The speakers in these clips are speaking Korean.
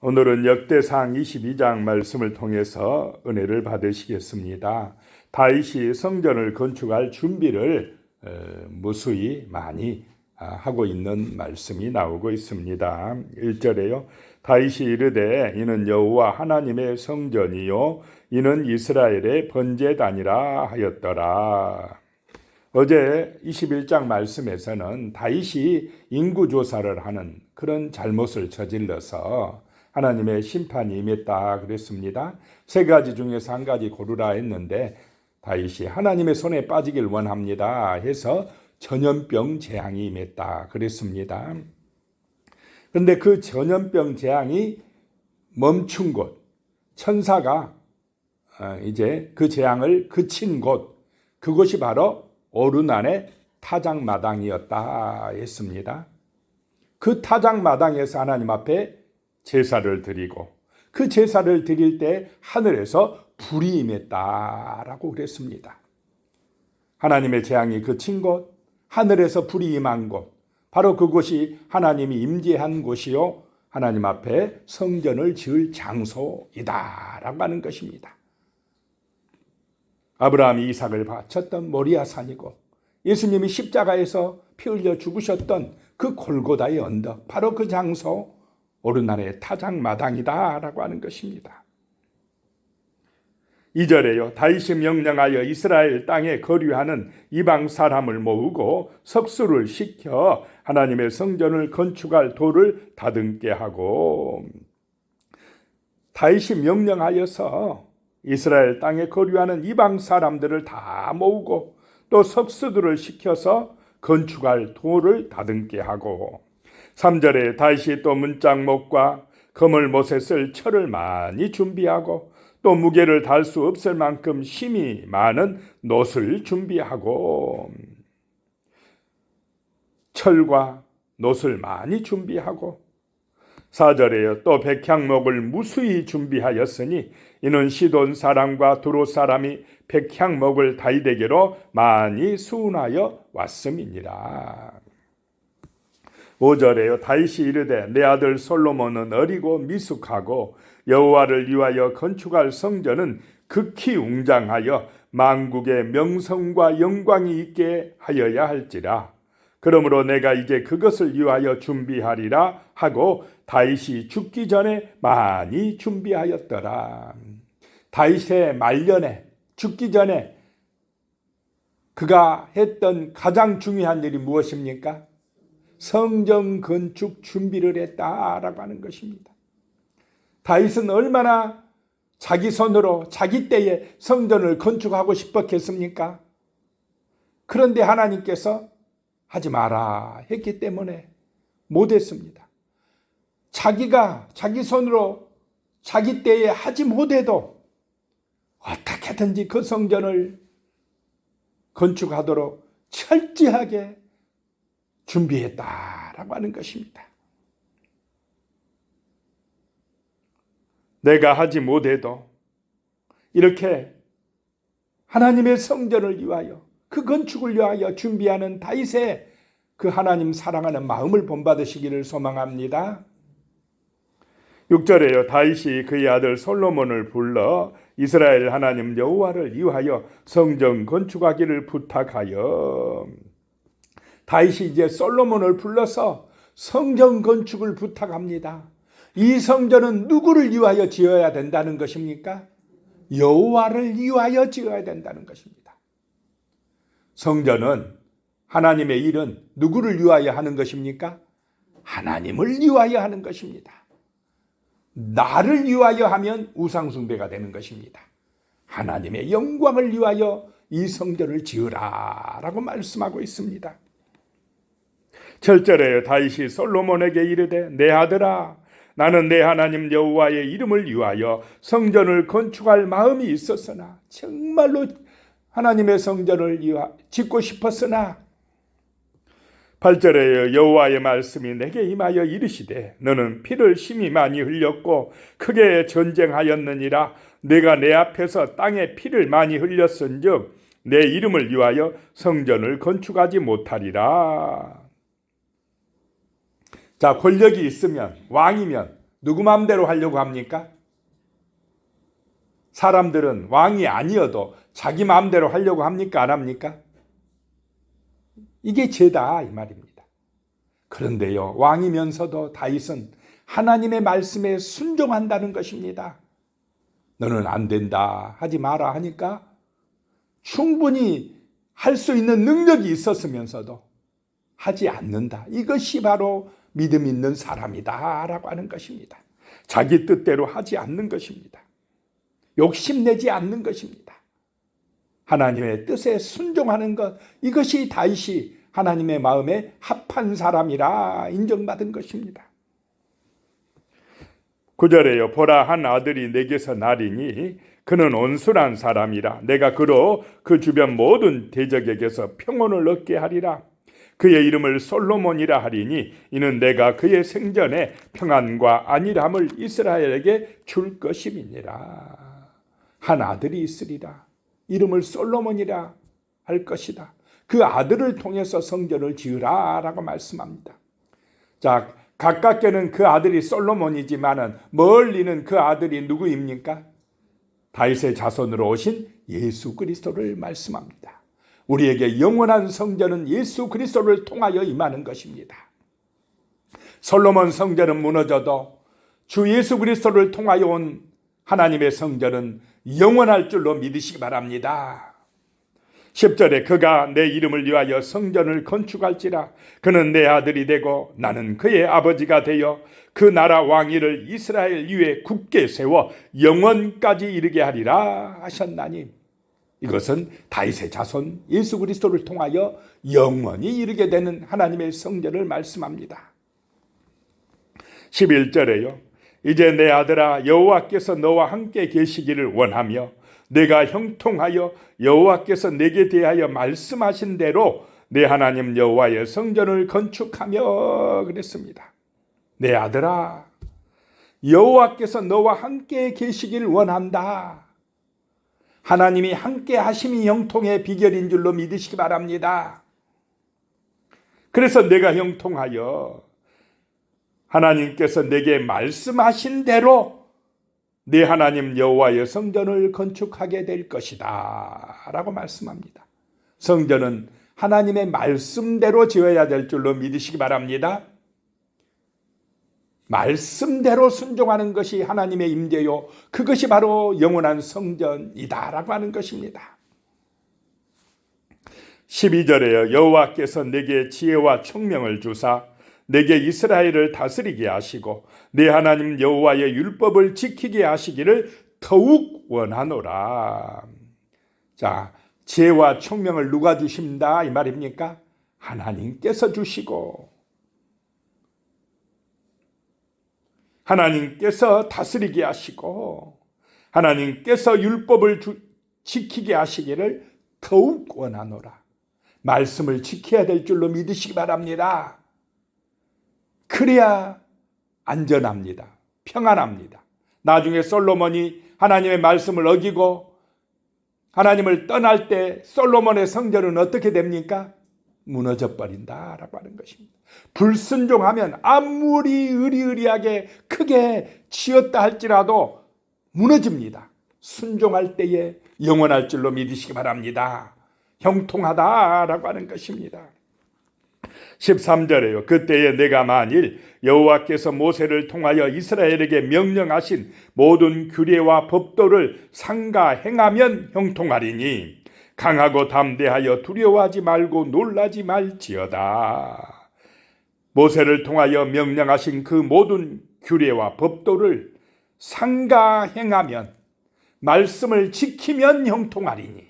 오늘은 역대상 22장 말씀을 통해서 은혜를 받으시겠습니다. 다윗이 성전을 건축할 준비를 어, 무수히 많이 아, 하고 있는 말씀이 나오고 있습니다. 1절에요. 다윗이 이르되 이는 여호와 하나님의 성전이요 이는 이스라엘의 번제단이라 하였더라. 어제 21장 말씀에서는 다윗이 인구 조사를 하는 그런 잘못을 저질러서 하나님의 심판이 임했다 그랬습니다. 세 가지 중에서 한 가지 고르라 했는데 다윗이 하나님의 손에 빠지길 원합니다 해서 전염병 재앙이 임했다 그랬습니다. 그런데 그 전염병 재앙이 멈춘 곳, 천사가 어, 이제 그 재앙을 그친 곳, 그곳이 바로 오르난의 타작마당이었다 했습니다. 그 타작마당에서 하나님 앞에 제사를 드리고 그 제사를 드릴 때 하늘에서 불이 임했다라고 그랬습니다. 하나님의 재앙이 그친 곳, 하늘에서 불이 임한 곳, 바로 그곳이 하나님이 임재한 곳이요. 하나님 앞에 성전을 지을 장소이다라고 하는 것입니다. 아브라함이 이삭을 바쳤던 모리아 산이고 예수님이 십자가에서 피 흘려 죽으셨던 그 골고다의 언덕, 바로 그 장소, 오르날의 타작마당이다라고 하는 것입니다. 2절에요. 다윗이 명령하여 이스라엘 땅에 거류하는 이방 사람을 모으고 석수를 시켜 하나님의 성전을 건축할 돌을 다듬게 하고 다윗이 명령하여서 이스라엘 땅에 거류하는 이방 사람들을 다 모으고 또 석수들을 시켜서 건축할 돌을 다듬게 하고 3절에 다시 또 문짝목과 검을 못에 쓸 철을 많이 준비하고 또 무게를 달 수 없을 만큼 힘이 많은 놋을 준비하고 철과 놋을 많이 준비하고 4절에요. 또 백향목을 무수히 준비하였으니 이는 시돈 사람과 두로 사람이 백향목을 다이대게로 많이 수운하여 왔음이니라. 5절에요. 다윗이 이르되 내 아들 솔로몬은 어리고 미숙하고 여호와를 위하여 건축할 성전은 극히 웅장하여 만국의 명성과 영광이 있게 하여야 할지라. 그러므로 내가 이제 그것을 위하여 준비하리라 하고 다윗이 죽기 전에 많이 준비하였더라. 다윗의 말년에 죽기 전에 그가 했던 가장 중요한 일이 무엇입니까? 성전 건축 준비를 했다라고 하는 것입니다. 다윗은 얼마나 자기 손으로 자기 때에 성전을 건축하고 싶었겠습니까? 그런데 하나님께서 하지 마라 했기 때문에 못했습니다. 자기가 자기 손으로 자기 때에 하지 못해도 어떻게든지 그 성전을 건축하도록 철저하게 준비했다라고 하는 것입니다. 내가 하지 못해도 이렇게 하나님의 성전을 위하여 그 건축을 위하여 준비하는 다윗의 그 하나님 사랑하는 마음을 본받으시기를 소망합니다. 6절에요. 다윗이 그의 아들 솔로몬을 불러 이스라엘 하나님 여호와를 위하여 성전 건축하기를 부탁하여 다윗이 이제 솔로몬을 불러서 성전 건축을 부탁합니다. 이 성전은 누구를 위하여 지어야 된다는 것입니까? 여호와를 위하여 지어야 된다는 것입니다. 성전은 하나님의 일은 누구를 위하여 하는 것입니까? 하나님을 위하여 하는 것입니다. 나를 위하여 하면 우상숭배가 되는 것입니다. 하나님의 영광을 위하여 이 성전을 지으라 라고 말씀하고 있습니다. 7절에 다윗이 솔로몬에게 이르되 내 아들아 나는 내 하나님 여호와의 이름을 위하여 성전을 건축할 마음이 있었으나 정말로 하나님의 성전을 짓고 싶었으나. 8절에 여호와의 말씀이 내게 임하여 이르시되 너는 피를 심히 많이 흘렸고 크게 전쟁하였느니라. 내가 내 앞에서 땅에 피를 많이 흘렸은즉 내 이름을 위하여 성전을 건축하지 못하리라. 자, 권력이 있으면 왕이면 누구 마음대로 하려고 합니까? 사람들은 왕이 아니어도 자기 마음대로 하려고 합니까? 안 합니까? 이게 죄다 이 말입니다. 그런데요, 왕이면서도 다윗은 하나님의 말씀에 순종한다는 것입니다. 너는 안 된다 하지 마라 하니까 충분히 할 수 있는 능력이 있었으면서도 하지 않는다. 이것이 바로 믿음 있는 사람이다 라고 하는 것입니다. 자기 뜻대로 하지 않는 것입니다. 욕심내지 않는 것입니다. 하나님의 뜻에 순종하는 것 이것이 다윗이 하나님의 마음에 합한 사람이라 인정받은 것입니다. 구절에요. 보라 한 아들이 내게서 나리니 그는 온순한 사람이라 내가 그로 그 주변 모든 대적에게서 평온을 얻게 하리라. 그의 이름을 솔로몬이라 하리니 이는 내가 그의 생전에 평안과 안일함을 이스라엘에게 줄 것임이니라. 한 아들이 있으리라. 이름을 솔로몬이라 할 것이다. 그 아들을 통해서 성전을 지으라 라고 말씀합니다. 자, 가깝게는 그 아들이 솔로몬이지만은 멀리는 그 아들이 누구입니까? 다윗의 자손으로 오신 예수 그리스도를 말씀합니다. 우리에게 영원한 성전은 예수 그리스도를 통하여 임하는 것입니다. 솔로몬 성전은 무너져도 주 예수 그리스도를 통하여 온 하나님의 성전은 영원할 줄로 믿으시기 바랍니다. 10절에 그가 내 이름을 위하여 성전을 건축할지라 그는 내 아들이 되고 나는 그의 아버지가 되어 그 나라 왕위를 이스라엘 위에 굳게 세워 영원까지 이르게 하리라 하셨나니 이것은 다윗의 자손 예수 그리스도를 통하여 영원히 이르게 되는 하나님의 성전을 말씀합니다. 11절에요. 이제 내 아들아 여호와께서 너와 함께 계시기를 원하며 내가 형통하여 여호와께서 내게 대하여 말씀하신 대로 내 하나님 여호와의 성전을 건축하며 그랬습니다. 내 아들아 여호와께서 너와 함께 계시길 원한다. 하나님이 함께 하심이 형통의 비결인 줄로 믿으시기 바랍니다. 그래서 내가 형통하여 하나님께서 내게 말씀하신 대로 내 하나님 여호와의 성전을 건축하게 될 것이다 라고 말씀합니다. 성전은 하나님의 말씀대로 지어야 될 줄로 믿으시기 바랍니다. 말씀대로 순종하는 것이 하나님의 임재요. 그것이 바로 영원한 성전이다라고 하는 것입니다. 12절에요. 여호와께서 내게 지혜와 총명을 주사 내게 이스라엘을 다스리게 하시고 내 하나님 여호와의 율법을 지키게 하시기를 더욱 원하노라. 자, 지혜와 총명을 누가 주십니다 이 말입니까? 하나님께서 주시고 하나님께서 다스리게 하시고 하나님께서 율법을 주, 지키게 하시기를 더욱 원하노라. 말씀을 지켜야 될 줄로 믿으시기 바랍니다. 그래야 안전합니다. 평안합니다. 나중에 솔로몬이 하나님의 말씀을 어기고 하나님을 떠날 때 솔로몬의 성전은 어떻게 됩니까? 무너져 버린다라고 하는 것입니다. 불순종하면 아무리 의리의리하게 크게 지었다 할지라도 무너집니다. 순종할 때에 영원할 줄로 믿으시기 바랍니다. 형통하다라고 하는 것입니다. 13절에요. 그때에 내가 만일 여호와께서 모세를 통하여 이스라엘에게 명령하신 모든 규례와 법도를 상가 행하면 형통하리니 강하고 담대하여 두려워하지 말고 놀라지 말지어다. 모세를 통하여 명령하신 그 모든 규례와 법도를 상가 행하면 말씀을 지키면 형통하리니.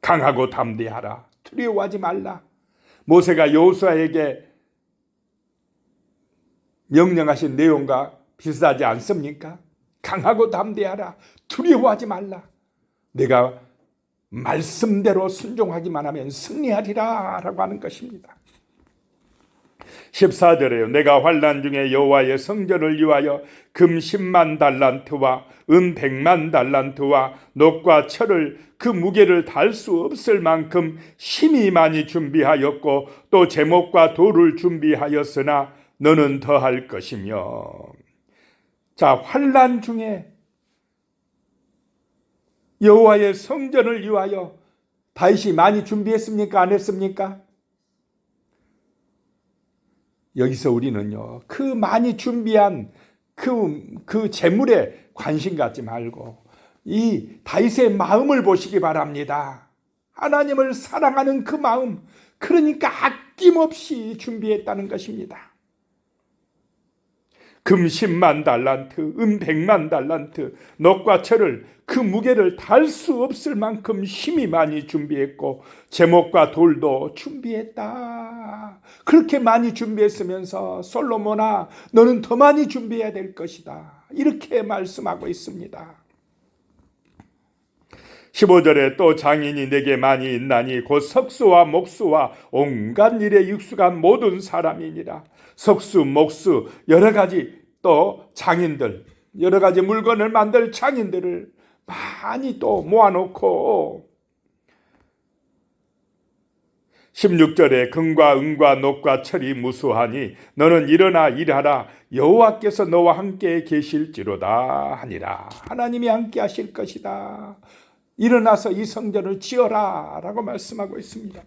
강하고 담대하라. 두려워하지 말라. 모세가 여호수아에게 명령하신 내용과 비슷하지 않습니까? 강하고 담대하라. 두려워하지 말라. 내가 말씀대로 순종하기만 하면 승리하리라 라고 하는 것입니다. 14절에요. 내가 환란 중에 여호와의 성전을 위하여 금 10만 달란트와 은 100만 달란트와 녹과 철을 그 무게를 달 수 없을 만큼 힘이 많이 준비하였고 또 제목과 돌을 준비하였으나 너는 더할 것이며 자 환란 중에 여호와의 성전을 위하여 다윗이 많이 준비했습니까? 안 했습니까? 여기서 우리는요, 그 많이 준비한 그, 그 재물에 관심 갖지 말고, 이 다윗의 마음을 보시기 바랍니다. 하나님을 사랑하는 그 마음, 그러니까 아낌없이 준비했다는 것입니다. 금 10만 달란트, 은 100만 달란트, 녹과 철을 그 무게를 달 수 없을 만큼 힘이 많이 준비했고 제목과 돌도 준비했다. 그렇게 많이 준비했으면서 솔로몬아 너는 더 많이 준비해야 될 것이다. 이렇게 말씀하고 있습니다. 15절에 또 장인이 내게 많이 있나니 곧 석수와 목수와 온갖 일에 육수간 모든 사람이니라. 석수, 목수, 여러 가지 또 장인들, 여러 가지 물건을 만들 장인들을 많이 또 모아놓고 16절에 금과 은과 녹과 철이 무수하니 너는 일어나 일하라. 여호와께서 너와 함께 계실지로다 하니라. 하나님이 함께 하실 것이다. 일어나서 이 성전을 지어라 라고 말씀하고 있습니다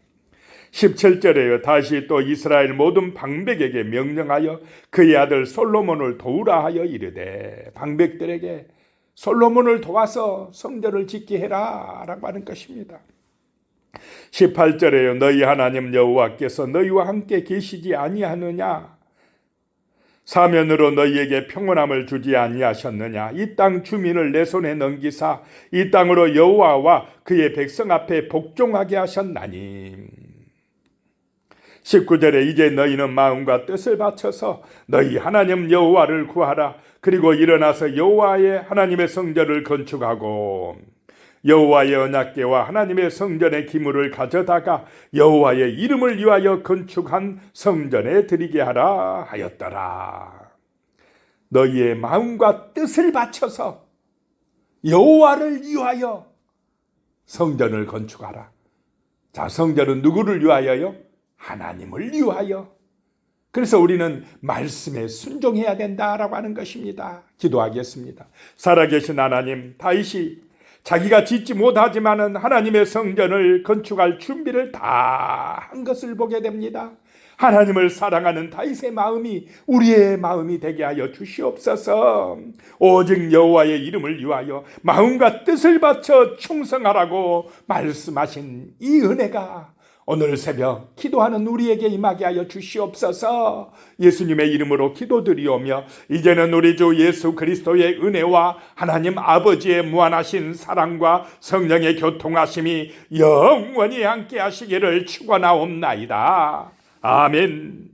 17절에요. 다시 또 이스라엘 모든 방백에게 명령하여 그의 아들 솔로몬을 도우라 하여 이르되 방백들에게 솔로몬을 도와서 성전을 짓게 해라 라고 하는 것입니다. 18절에요. 너희 하나님 여호와께서 너희와 함께 계시지 아니하느냐? 사면으로 너희에게 평온함을 주지 아니하셨느냐? 이 땅 주민을 내 손에 넘기사 이 땅으로 여호와와 그의 백성 앞에 복종하게 하셨나니. 19절에 이제 너희는 마음과 뜻을 바쳐서 너희 하나님 여호와를 구하라. 그리고 일어나서 여호와의 하나님의 성전을 건축하고 여호와의 언약궤와 하나님의 성전의 기물을 가져다가 여호와의 이름을 위하여 건축한 성전에 드리게 하라 하였더라. 너희의 마음과 뜻을 바쳐서 여호와를 위하여 성전을 건축하라. 자, 성전은 누구를 위하여요? 하나님을 위하여. 그래서 우리는 말씀에 순종해야 된다라고 하는 것입니다. 기도하겠습니다. 살아계신 하나님, 다윗이 자기가 짓지 못하지만은 하나님의 성전을 건축할 준비를 다 한 것을 보게 됩니다. 하나님을 사랑하는 다윗의 마음이 우리의 마음이 되게 하여 주시옵소서. 오직 여호와의 이름을 위하여 마음과 뜻을 바쳐 충성하라고 말씀하신 이 은혜가 오늘 새벽 기도하는 우리에게 임하게 하여 주시옵소서 예수님의 이름으로 기도드리오며 이제는 우리 주 예수 그리스도의 은혜와 하나님 아버지의 무한하신 사랑과 성령의 교통하심이 영원히 함께 하시기를 축원하옵나이다. 아멘.